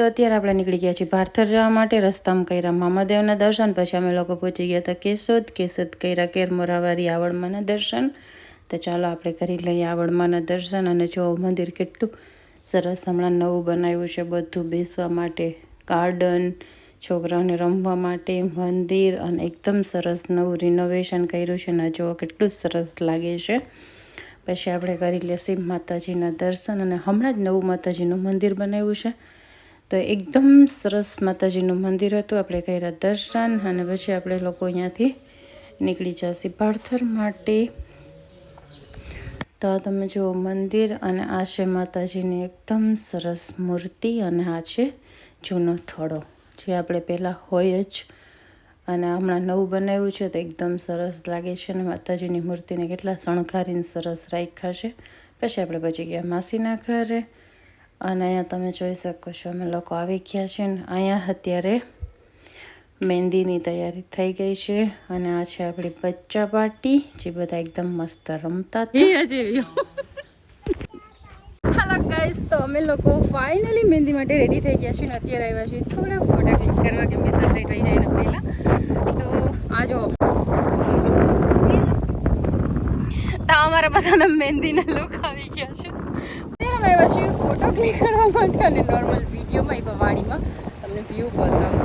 તો અત્યારે આપણે નીકળી ગયા છીએ ભારથર જવા માટે રસ્તામાં કર્યા મામાદેવના દર્શન. પછી અમે લોકો પહોંચી ગયા હતા કેશોદ. કેશોદ કર્યા કેરમોરાવારી આવડમાના દર્શન. તો ચાલો આપણે કરી લઈએ આવડમાના દર્શન. અને જો મંદિર કેટલું સરસ હમણાં નવું બનાવ્યું છે બધું બેસવા માટે. ગાર્ડન છોકરાઓને રમવા માટે, મંદિર અને એકદમ સરસ નવું રિનોવેશન કર્યું છે. ને જોવા કેટલું સરસ લાગે છે. પછી આપણે કરી લઈએ શિવ માતાજીના દર્શન. અને હમણાં જ નવું માતાજીનું મંદિર બનાવ્યું છે. તો એકદમ સરસ માતાજીનું મંદિર હતું. આપણે કર્યા દર્શન અને પછી આપણે લોકો અહીંયાથી નીકળી જશે પાર્થર માટે. તો તમે જુઓ મંદિર અને આ છે માતાજીની એકદમ સરસ મૂર્તિ અને આ છે જૂનો થોડો, જે આપણે પહેલાં હોય જ. અને હમણાં નવું બનાવ્યું છે તો એકદમ સરસ લાગે છે અને માતાજીની મૂર્તિને કેટલા શણગારીને સરસ રાખ્યા છે. પછી આપણે બચી ગયા માસીના ઘરે. અને અહીંયા તમે જોઈ શકો છો, અમે લોકો આવી ગયા છે ને અહીંયા અત્યારે મહેંદીની તૈયારી થઈ ગઈ છે અને આ છે આપણી બચ્ચા પાર્ટી, જે બધા એકદમ મસ્ત રમતા હેલો ગાઈસ તો અમે લોકો ફાઇનલી મહેંદી માટે રેડી થઈ ગયા છીએ ને અત્યારે આવ્યા છીએ. થોડાક ફોટા ક્લિક કરવા કેમ કે સનલાઇટ વહી જાય ને પહેલાં. તો આ જો. તો અમારા બધાના મહેંદીના લુક આવી ગયા છે. અત્યારે આવ્યા છીએ ફોટો ક્લિક કરવા માટે અને નોર્મલ વિડીયોમાં એ વાડીમાં તમને વ્યૂ બતાવું.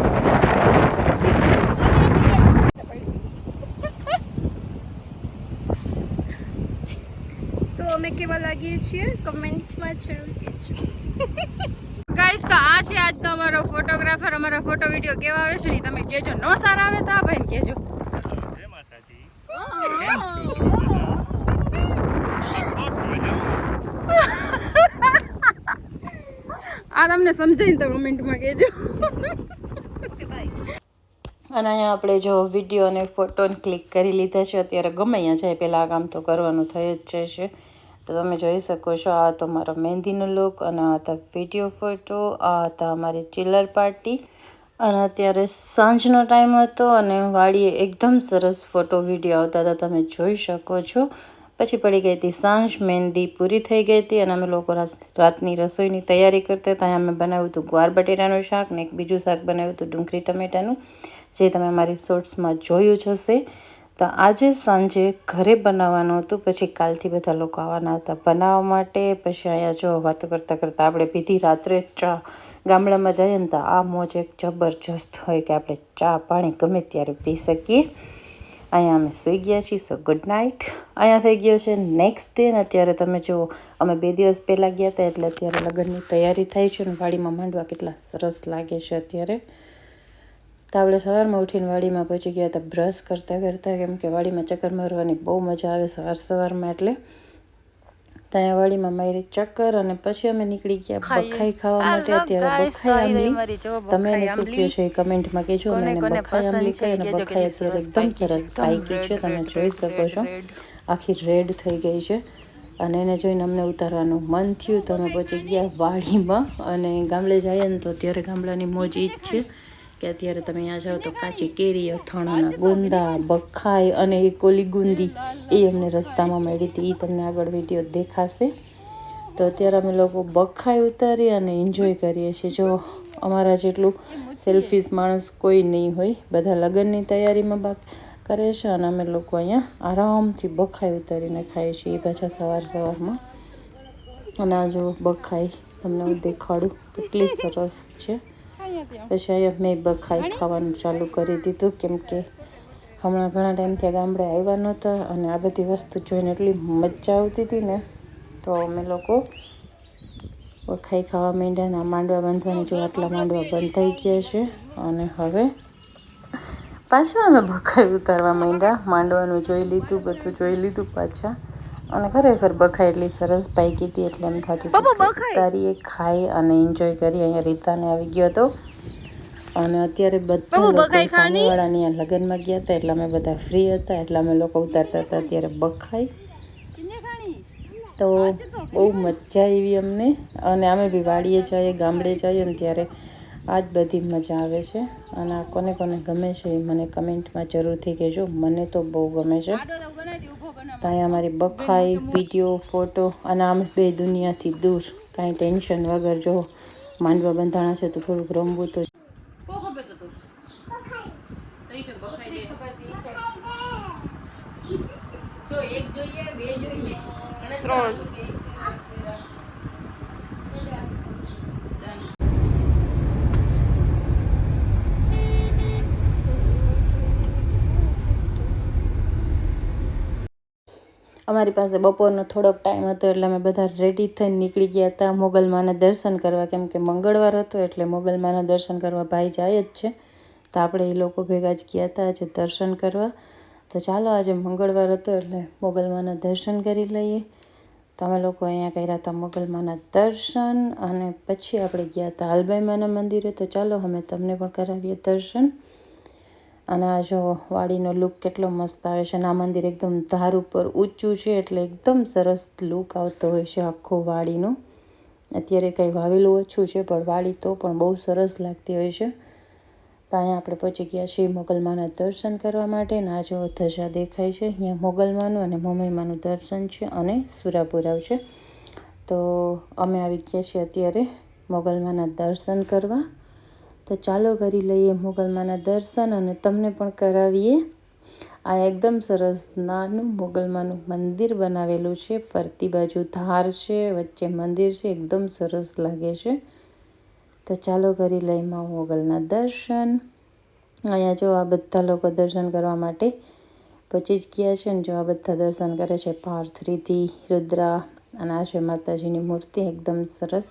તો અમે કેવા લાગીએ છીએ? કમેન્ટમાં જરૂર કહેજો. ગાઈસ તો આ છે આજનો અમારો ફોટોગ્રાફર અમારો ફોટો વીડિયો કેવા આવે છે ને તમે કહેજો. ન સારા આવે તો આ ભાઈને કહેજો જય માતાજી આ તમને સમજાઈને તો કમેન્ટમાં કહેજો. અને અહીંયા આપણે જો વીડિયો અને ફોટોને ક્લિક કરી લીધા છે. અત્યારે ગમે અહીંયા જાય પહેલાં કામ તો કરવાનું થઈ જ છે. તો તમે જોઈ શકો છો, આ તો મારો મહેંદીનો લુક અને આ હતા વીડિયો ફોટો આ હતા અમારી ચિલ્લર પાર્ટી અને અત્યારે સાંજનો ટાઈમ હતો અને વાડીએ એકદમ સરસ ફોટો વીડિયો આવતા હતા, તમે જોઈ શકો છો. પછી પડી ગઈ હતી સાંજ, મહેંદી પૂરી થઈ ગઈ હતી અને અમે લોકો રાતની રસોઈની તૈયારી કરતા હતા. અમે બનાવ્યું હતું ગુવાર બટેટાનું શાક ને એક બીજું શાક બનાવ્યું હતું ડુંગળી ટમેટાનું, જે તમે મારી શોર્ટ્સમાં જોયું જ હશે. તો આજે સાંજે ઘરે બનાવવાનું હતું. પછી કાલથી બધા લોકો આવવાના હતા બનાવવા માટે. પછી અહીંયા જો વાતો કરતાં કરતાં આપણે પીધી રાત્રે ચા ગામડામાં જઈએ ને તો આ મોજ એક જબરજસ્ત હોય કે આપણે ચા પાણી ગમે ત્યારે પી શકીએ. અહીંયા અમે સૂઈ ગયા છીએ સો ગુડ નાઇટ અહીંયા થઈ ગયો છે નેક્સ્ટ ડે ને અત્યારે તમે જુઓ અમે બે દિવસ પહેલાં ગયા હતા એટલે અત્યારે લગ્નની તૈયારી થઈ છે અને વાડીમાં માંડવા કેટલા સરસ લાગે છે અત્યારે. તો આપણે સવારમાં ઉઠીને વાડીમાં પહોંચી ગયા હતા બ્રશ કરતાં કરતાં, કેમ કે વાડીમાં ચક્કર મારવાની બહુ મજા આવે સવાર સવારમાં એટલે. તો અહીંયા વાડીમાં મારી ચક્કર અને પછી અમે નીકળી ગયા બખાઈ ખાવા માટે. અત્યારે બખાઈ આંબલી. તમે એને શું કહો છો એ કમેન્ટમાં કહેજો અમે એને બખાઈ આંબલી કહી અને બખાઈ અત્યારે એકદમ સરસ પાકી છે. તમે જોઈ શકો છો. આખી રેડ થઈ ગઈ છે. અને એને જોઈને અમને ઉતારવાનું મન થયું. તો અમે પછી ગયા વાડીમાં અને ગામડે જઈએ ને તો અત્યારે ગામડાની મોજ ઈ જ છે. કે અત્યારે તમે અહીંયા જાઓ તો કાચી કેરી, અથાણાના ગુંદા, બખાઈ અને એક ઓલી ગુંદી એ અમને રસ્તામાં મળી હતી. એ તમને આગળ વીડિયો દેખાશે. તો અત્યારે અમે લોકો બખાઈ ઉતારી અને એન્જોય કરીએ છીએ. જો અમારા જેટલું સેલ્ફીસ માણસ કોઈ નહીં હોય. બધા લગ્નની તૈયારીમાં બાક કરે છે અને અમે લોકો અહીંયા આરામથી બખાઈ ઉતારીને ખાઈએ છીએ એ પાછા સવાર સવારમાં. અને આ જો બખાઈ તમને હું દેખાડું. કેટલી સરસ છે. પછી અહીંયા મેં બખાઈ ખાવાનું ચાલુ કરી દીધું કેમ કે હમણાં ઘણા ટાઈમથી ગામડે આવ્યા નહોતા અને આ બધી વસ્તુ જોઈને એટલી મજા આવતી હતી ને તો અમે લોકો બખાઈ ખાવા માંડ્યા આ માંડવા બાંધવાની જો આટલા માંડવા બંધ થઈ ગયા છે અને હવે પાછા અમે બખાઈ ઉતારવા માંડ્યા. માંડવાનું જોઈ લીધું બધું જોઈ લીધું પાછા. અને ખરેખર બખાઈ એટલી સરસ પાકી હતી એટલે એમ થતું તારી એ ખાઈ અને એન્જોય કરી. અહીંયા રીતાને આવી ગયો હતો. અને અત્યારે બધા સામેવાળાની લગ્નમાં ગયા હતા એટલે અમે બધા ફ્રી હતા એટલે અમે લોકો ઉતારતા હતા અત્યારે બખાઈ. તો બહુ મજા આવી અમને. અને અમે બી વાડીએ જઈએ ગામડે જઈએ ને ત્યારે આ જ બધી મજા આવે છે. અને આ કોને કોને ગમે છે એ મને કમેન્ટમાં જરૂરથી કહેજો. મને તો બહુ ગમે છે. ત્યાં અમારી બખાઈ, વીડિયો, ફોટો અને આમ બે દુનિયાથી દૂર. કાંઈ ટેન્શન વગર જો માંડવા બંધાણા છે તો થોડુંક રમવું તો અમારી પાસે બપોરનો થોડોક ટાઈમ હતો એટલે અમે બધા રેડી થઈને નીકળી ગયા હતા. મોગલમાના દર્શન કરવા, કેમ કે મંગળવાર હતો એટલે મોગલમાના દર્શન કરવા ભાઈ જાય જ છે. તો આપણે એ લોકો ભેગા જ ગયા હતા આજે દર્શન કરવા. તો ચાલો આજે મંગળવાર હતો એટલે મોગલમાના દર્શન કરી લઈએ. તમે લોકો અહીંયા કર્યા હતા મોગલમાના દર્શન અને પછી આપણે ગયા હતા હાલબાઈમાના મંદિરે. તો ચાલો અમે તમને પણ કરાવીએ દર્શન. અને આ જો વાડીનો લુક કેટલો મસ્ત આવે છે અને આ મંદિર એકદમ ધાર ઉપર ઊંચું છે એટલે એકદમ સરસ લુક આવતો હોય છે આખો વાડીનો. અત્યારે કંઈ વાવેલું ઓછું છે, પણ વાડી તો પણ બહુ સરસ લાગતી હોય છે. તો અહીંયા આપણે પહોંચી ગયા છીએ મોગલમાના દર્શન કરવા માટે અને આ જો ધજા દેખાય છે, અહીંયા મોગલમાનું અને મમઈમાનું દર્શન છે અને સુરાપુરાવ છે તો અમે આવી ગયા છીએ અત્યારે મોગલમાના દર્શન કરવા. તો ચાલો કરી લઈએ મોગલમાના દર્શન અને તમને પણ કરાવીએ. આ એકદમ સરસ નાનું મોગલમાનું મંદિર બનાવેલું છે. ફરતી બાજુ ધાર છે, વચ્ચે મંદિર છે, એકદમ સરસ લાગે છે. તો ચાલો કરી લઈએ મા મોગલના દર્શન. અહીંયા જો આ બધા લોકો દર્શન કરવા માટે પછી જ ગયા છે ને જો આ બધા દર્શન કરે છે પાર્થ રીતિ રુદ્રા અને આ માતાજીની મૂર્તિ. એકદમ સરસ.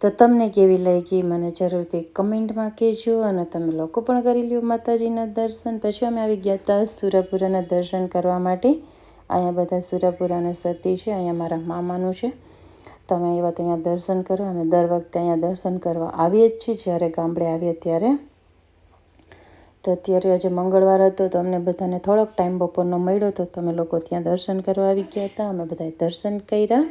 તો તમને કેવી લાગી મને જરૂરથી કમેન્ટમાં કહેજો અને તમે લોકો પણ કરી લ્યો માતાજીના દર્શન. પછી અમે આવી ગયા હતા સુરાપુરાના દર્શન કરવા માટે. અહીંયા બધા સુરાપુરાના સતી છે, અહીંયા મારા મામાનું છે. તમે એવા ત્યાં દર્શન કરો અમે દર વખતે અહીંયા દર્શન કરવા આવીએ જ છીએ જ્યારે ગામડે આવીએ ત્યારે. તો અત્યારે આજે મંગળવાર હતો, તો અમને બધાને થોડોક ટાઈમ બપોરનો મળ્યો તો તમે લોકો ત્યાં દર્શન કરવા આવી ગયા હતા. અમે બધાએ દર્શન કર્યા.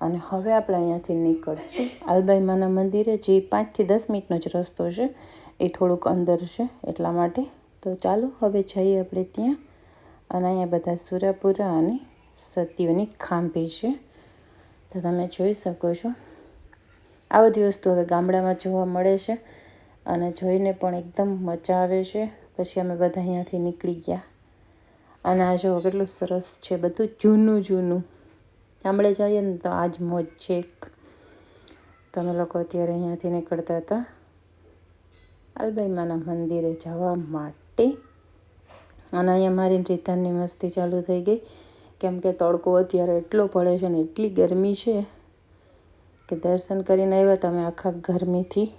અને હવે આપણે અહીંયાથી નીકળશું. આલબાઈમાના મંદિરે જે પાંચથી દસ મિનિટનો જ રસ્તો છે, એ થોડુંક અંદર છે એટલા માટે. તો ચાલો, હવે જઈએ આપણે ત્યાં. અને અહીંયા બધા સુરાપુરા અને સતીઓની ખાંભી છે. તો તમે જોઈ શકો છો. આ બધી વસ્તુ હવે ગામડામાં જોવા મળે છે અને જોઈને પણ એકદમ મજા આવે છે. પછી અમે બધા અહીંયાથી નીકળી ગયા. અને આ જો કેટલું સરસ છે, બધું જૂનું જૂનું ગામડે જઈએ ને તો આજ મોજ છે તમે લોકો અત્યારે અહીંયાથી નીકળતા હતા. અલબાઈમાના મંદિરે જવા માટે. અને અહીંયા મારી રીતાની મસ્તી ચાલુ થઈ ગઈ. કેમ કે તડકો અત્યારે એટલો પડે છે ને, એટલી ગરમી છે કે દર્શન કરીને આવ્યા તમે આખા ગરમીથી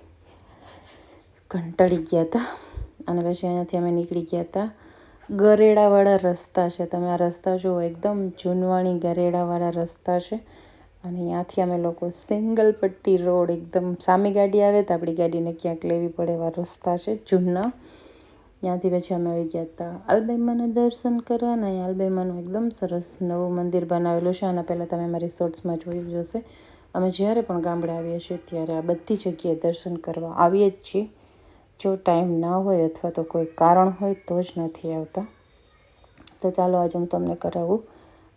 કંટાળી ગયા હતા. અને પછી અહીંયાથી અમે નીકળી ગયા હતા. ગરેડાવાળા રસ્તા છે. તમે આ રસ્તા જુઓ, એકદમ જૂનવાણી ગરેડાવાળા રસ્તા છે. અને ત્યાંથી અમે લોકો સિંગલ પટ્ટી રોડ એકદમ સામી ગાડી આવે તો આપણી ગાડીને ક્યાંક લેવી પડે એવા રસ્તા છે, જૂના. ત્યાંથી પછી અમે આવી ગયા હતા અલબૈમાના દર્શન કરવા અને અહીંયા એકદમ સરસ નવું મંદિર બનાવેલું છે. આના પહેલાં તમે મારી શોર્ટ્સમાં જોયું જ હશે. અમે જ્યારે પણ ગામડે આવીએ છીએ ત્યારે આ બધી જગ્યાએ દર્શન કરવા આવીએ જ છીએ. જો ટાઈમ ના હોય અથવા તો કોઈ કારણ હોય, તો જ નથી આવતા. તો ચાલો આજે હું તમને કરાવું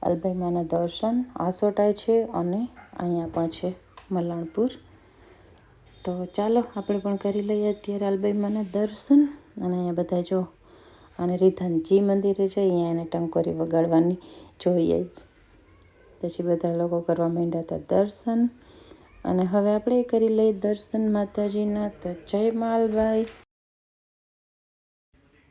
અલભાઈમાના દર્શન. આસોટાય છે અને અહીંયા પણ છે મલાણપુર. તો ચાલો આપણે પણ કરી લઈએ અત્યારે અલબાઈમાના દર્શન. અને અહીંયા બધા જો અને રીધાનજી મંદિરે છે, અહીંયા એને ટંકોરી વગાડવાની જોઈએ જ. પછી બધા લોકો કરવા માંડ્યા હતા દર્શન. અને હવે આપણે કરી લઈએ દર્શન માતાજીના તો જય માલભાઈ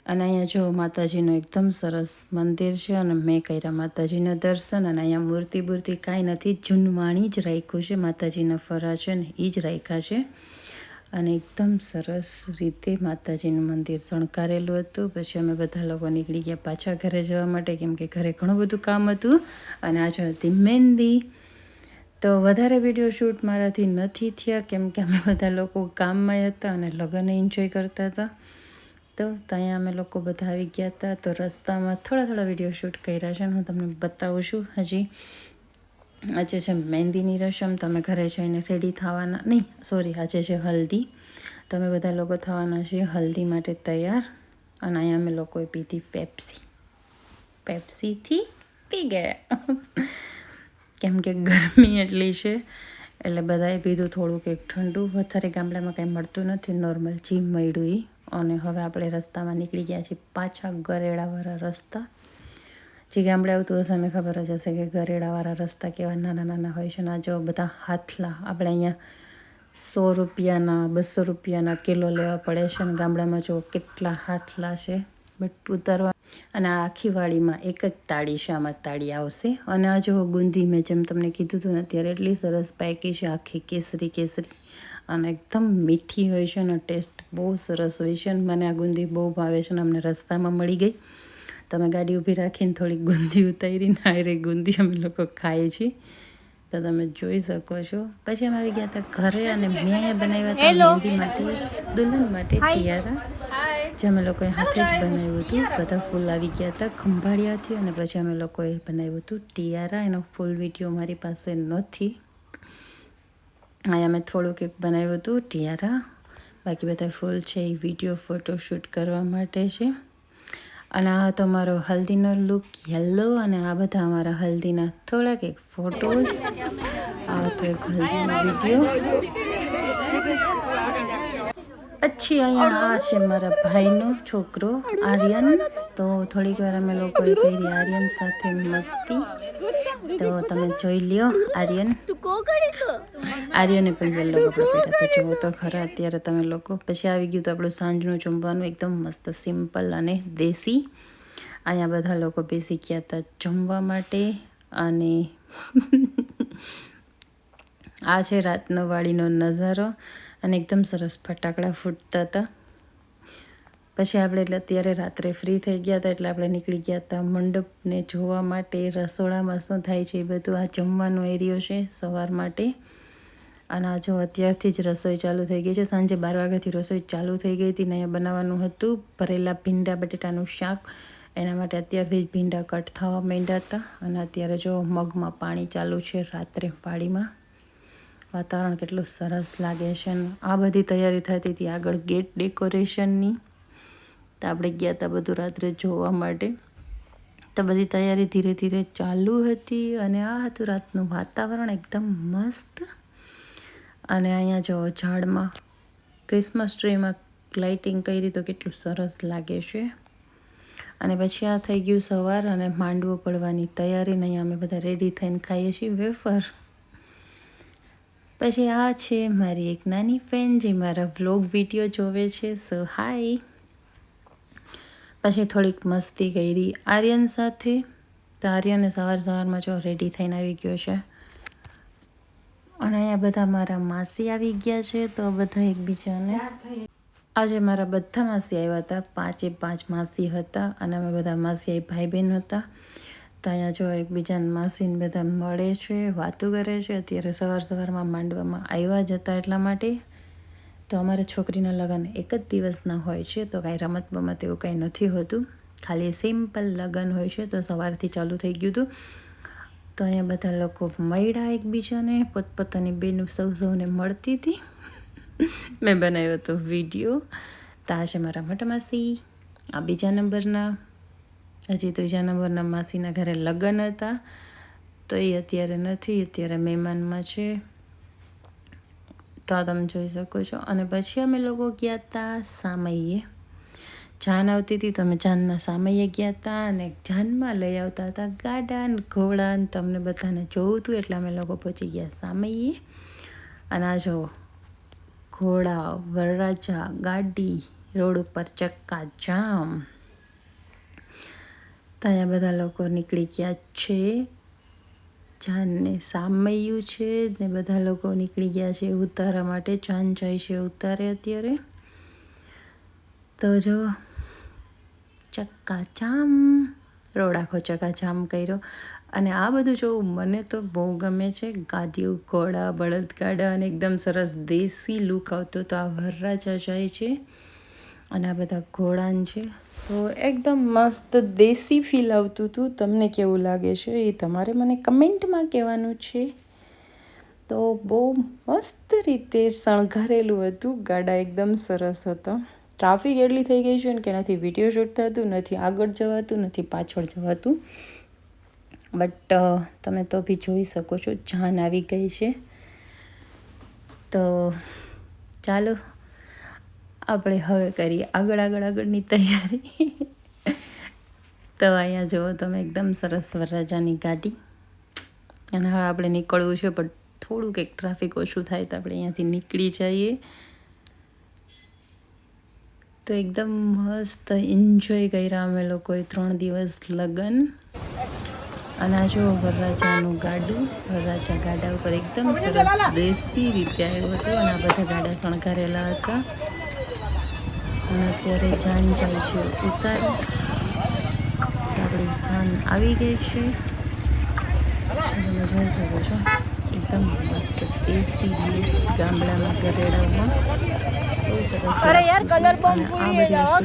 અને અહીંયા જો માતાજીનું એકદમ સરસ મંદિર છે અને મેં કર્યા માતાજીના દર્શન અને અહીંયા મૂર્તિ બૂર્તિ કાંઈ નથી જૂનવાણી જ રાખ્યું છે, માતાજીના ફરા છે ને એ જ રાખ્યા છે. અને એકદમ સરસ રીતે માતાજીનું મંદિર શણકારેલું હતું. પછી અમે બધા લોકો નીકળી ગયા પાછા ઘરે જવા માટે, કેમ કે ઘરે ઘણું બધું કામ હતું. અને આજે હતી મહેંદી તો વધારે વીડિયો શૂટ મારાથી નથી થયા, કેમ કે અમે બધા લોકો કામમાં હતા અને લગ્ન એન્જોય કરતા હતા. તો ત્યાં અમે લોકો બધા આવી ગયા હતા. તો રસ્તામાં થોડા થોડા વીડિયો શૂટ કર્યા છે હું તમને બતાવું છું. હજી આજે છે મહેંદીની રસમ. તમે ઘરે જઈને રેડી થવાના, નહીં સોરી આજે છે હલ્દી. તમે બધા લોકો થવાના છીએ હલ્દી માટે તૈયાર. અને અહીંયા અમે લોકોએ પીધી પેપ્સી પેપ્સીથી પી ગયા. કેમ કે ગરમી એટલી છે, એટલે બધાએ પીધું થોડુંક એક ઠંડુ. વધારે ગામડામાં કંઈ મળતું નથી, નોર્મલ જે મળ્યું એ અને હવે આપણે રસ્તામાં નીકળી ગયા છીએ પાછા ગરેડાવાળા રસ્તા. જે ગામડે આવતું હશે ને ખબર જ હશે કે ગરેડાવાળા રસ્તા કેવા નાના નાના હોય છે. અને આ જો બધા હાથલા, આપણે અહીંયા સો રૂપિયાના, બસો રૂપિયાના કિલો લેવા પડે છે. અને ગામડામાં જો કેટલા હાથલા છે. બટ ઉતારવા અને આ આખી વાડીમાં એક જ તાળી શામાં તાળી આવશે. અને આ જો ગુંદી મેં જેમ તમને કીધું હતું ને અત્યારે, એટલી સરસ પાકી છે, આખી કેસરી કેસરી. અને એકદમ મીઠી હોય છે અને ટેસ્ટ બહુ સરસ હોય છે અને મને આ ગુંદી બહુ ભાવે છે અને અમને રસ્તામાં મળી ગઈ. તમે ગાડી ઊભી રાખીને થોડીક ગુંદી ઉતારીને આયરે ગુંદી, અમે લોકો ખાઈએ છીએ. તો તમે જોઈ શકો છો. પછી અમે આવી ગયા હતા ઘરે અને મેં બનાવ્યા હતા મહેંદી માટે દુલ્હન માટે ટિયારા જે અમે લોકોએ હાથે જ બનાવ્યું હતું. બધા ફૂલ આવી ગયા હતા ખંભાળિયાથી અને પછી અમે લોકોએ બનાવ્યું હતું ટિયારા. એનો ફૂલ વીડિયો મારી પાસે નથી. અહીંયા અમે થોડુંક એક બનાવ્યું હતું ટિયારા. બાકી બધા ફૂલ છે એ વીડિયો ફોટોશૂટ કરવા માટે છે. અને આ હતો મારો હલ્દીનો લુક યલો અને આ બધા અમારા હલ્દીના થોડાક એક ફોટોઝ આ હતો એક હલ્દીનો વીડિયો પછી અહીંયા આ છે મારા ભાઈનો છોકરો આર્યન. તો થોડીક વાર અમે લોકોએ કરી આર્યન સાથે મસ્તી. તો તમે જોઈ લ્યો આર્યન. આર્યને પણ વેલો કપડાં પહેર્યા તો જુઓ તો ખરા અત્યારે તમે લોકો. પછી આવી ગયું તો આપણું સાંજનું જમવાનું એકદમ મસ્ત, સિમ્પલ અને દેશી. અહીંયા બધા લોકો બેસી ગયા હતા જમવા માટે અને આ છે રાતનો વાડીનો નજારો. અને એકદમ સરસ ફટાકડા ફૂટતા હતા. પછી આપણે એટલે અત્યારે રાત્રે ફ્રી થઈ ગયા હતા એટલે આપણે નીકળી ગયા હતા મંડપને જોવા માટે. રસોડામાં શું થાય છે એ બધું. આ જમવાનો એરિયો છે સવાર માટે. અને આ જો અત્યારથી જ રસોઈ ચાલુ થઈ ગઈ છે. સાંજે બાર વાગ્યાથી રસોઈ ચાલુ થઈ ગઈ હતી ને અહીંયા બનાવવાનું હતું. ભરેલા ભીંડા બટેટાનું શાક. એના માટે અત્યારથી જ ભીંડા કટ થવા માંડ્યા હતા. અને અત્યારે જો મગમાં પાણી ચાલુ છે રાત્રે વાડીમાં. વાતાવરણ કેટલું સરસ લાગે છે આ બધી તૈયારી થતી હતી આગળ ગેટ ડેકોરેશનની. તો આપણે ગયા હતા બધું રાત્રે જોવા માટે. તો બધી તૈયારી ધીરે ધીરે ચાલુ હતી અને આ હતું રાતનું વાતાવરણ એકદમ મસ્ત. અને અહીંયા જો ઝાડમાં ક્રિસમસ ટ્રીમાં લાઇટિંગ કરી તો કેટલું સરસ લાગે છે. અને પછી આ થઈ ગયું સવાર અને માંડવો પડવાની તૈયારી અહીંયા અમે બધા રેડી થઈને ખાઈએ છીએ વેફર. પછી આ છે મારી એક નાની ફ્રેન્ડ જે મારા વ્લોગ વીડિયો જોવે છે. સો હાય પછી થોડીક મસ્તી કરી આર્યન સાથે. તો આર્યને સવાર સવારમાં જો રેડી થઈને આવી ગયો છે. અને અહીંયા બધા મારા માસી આવી ગયા છે, તો બધા એકબીજાને આજે મારા બધા માસી આવ્યા હતા. પાંચે પાંચ માસી હતા અને અમે બધા માસી ભાઈ બહેન હતા. તો અહીંયા જો એકબીજાને માસીને બધા મળે છે, વાતો કરે છે, અત્યારે સવાર સવારમાં માંડવામાં આવ્યા જ હતા એટલા માટે. તો અમારે છોકરીના લગ્ન એક જ દિવસના હોય છે, તો કાંઈ રમત બમત એવું કાંઈ નથી હોતું. ખાલી સિમ્પલ લગ્ન હોય છે, તો સવારથી ચાલુ થઈ ગયું હતું. તો અહીંયા બધા લોકો મળ્યા એકબીજાને, પોતપોતાની બેન સૌ સૌને મળતી હતી. મેં બનાવ્યો હતો વીડિયો. તા છે મારા મોટા માસી. આ બીજા નંબરના. હજી ત્રીજા નંબરના માસીના ઘરે લગ્ન હતા, તો એ અત્યારે નથી, અત્યારે મહેમાનમાં છે. તો આ તમે જોઈ શકો છો. અને પછી અમે લોકો ગયા હતા સામૈયે જાન આવતી હતી તો અમે જાનના સામૈયે ગયા હતા અને જાનમાં લઈ આવતા હતા ગાડા ને ઘોડા ને તમને બધાને જોવું હતું એટલે અમે લોકો પહોંચી ગયા સામૈયે અને આ જો ઘોડા, વરરાજા, ગાડી, રોડ ઉપર ચક્કા, જામ. તો અહીંયા બધા લોકો નીકળી ગયા છે. જાનને સામયું છે ને બધા લોકો નીકળી ગયા છે ઉતારા માટે. જાન જાય છે ઉતારે અત્યારે. તો જો, ચક્કાચામ. રોડ આખો ચકાચામ કર્યો. અને આ બધું જોવું મને તો બહુ ગમે છે. ગાદીઓ, ઘોડા, બળદગાડા અને એકદમ સરસ દેશી લુક આવતો તો આ વરરાજા જાય છે. અને આ બધા ઘોડાન છે. તો એકદમ મસ્ત દેશી ફીલ આવતું હતું તમને કેવું લાગે છે એ તમારે મને કમેન્ટમાં કહેવાનું છે. તો બહુ મસ્ત રીતે શણગારેલું હતું. ગાડા એકદમ સરસ હતો. ટ્રાફિક એટલી થઈ ગઈ છે કે નથી વીડિયો શૂટ થતું, નથી આગળ જવાતું, નથી પાછળ જવાતું. બટ તમે તો બી જોઈ શકો છો. જાન આવી ગઈ છે. તો ચાલો આપણે હવે કરીએ. આગળ આગળ, આગળની તૈયારી. તો અહીંયા જુઓ તમે એકદમ સરસ વરરાજાની ગાડી. અને હવે આપણે નીકળવું છે, પણ થોડુંક એક ટ્રાફિક ઓછું થાય તો આપણે અહીંયાથી નીકળી જઈએ. તો એકદમ મસ્ત એન્જોય કર્યા અમે લોકોએ ત્રણ દિવસ લગન. અને આ જો વરરાજાનું ગાડું. વરરાજા ગાડા ઉપર એકદમ સરસ દેશી રીતે આવ્યું હતું અને આ બધા ગાડા શણગારેલા હતા. અને અત્યારે જાન જાય છે ઉતાર. આપણી જાન આવી ગઈ છે. તમે જોઈ શકો છો. એકદમ મસ્ત ટેસ્ટી ગામડામાં અરે યાર, પૂરી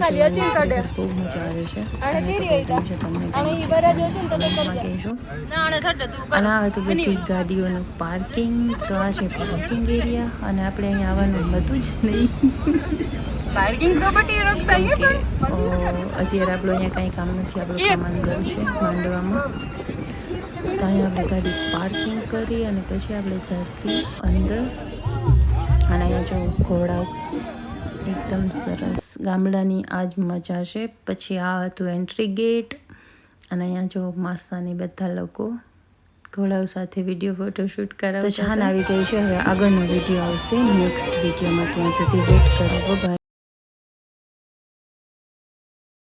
ખાલી અચીન. બહુ મજા આવે છે. અને તો ફેરી છે તમને અને છે? તો ના થડે તું અને આ હતું બધી ગાડીઓનું પાર્કિંગ તો આ છે પાર્કિંગ એરિયા અને આપણે અહીંયા આવવાનું હતું જ નહીં. અત્યારે આપણું અહીંયા કાંઈ કામ નથી આપણું કામ અંદર છે માંડવામાં. ત્યાં આપણે ગાડી પાર્કિંગ કરી અને પછી આપણે જઈશું અંદર. અને અહીંયા જો ઘોડા એકદમ સરસ ગામડાની આ જ મજા છે. પછી આ હતું એન્ટ્રી ગેટ અને અહીંયા જો માસાની બધા લોકો ઘોડાઓ સાથે વીડિયો ફોટોશૂટ કરાવ તો છાન આવી ગઈ છે હવે આગળનો વીડિયો આવશે. નેક્સ્ટ વિડીયોમાં ત્યાં સુધી વેટ કરો. બાય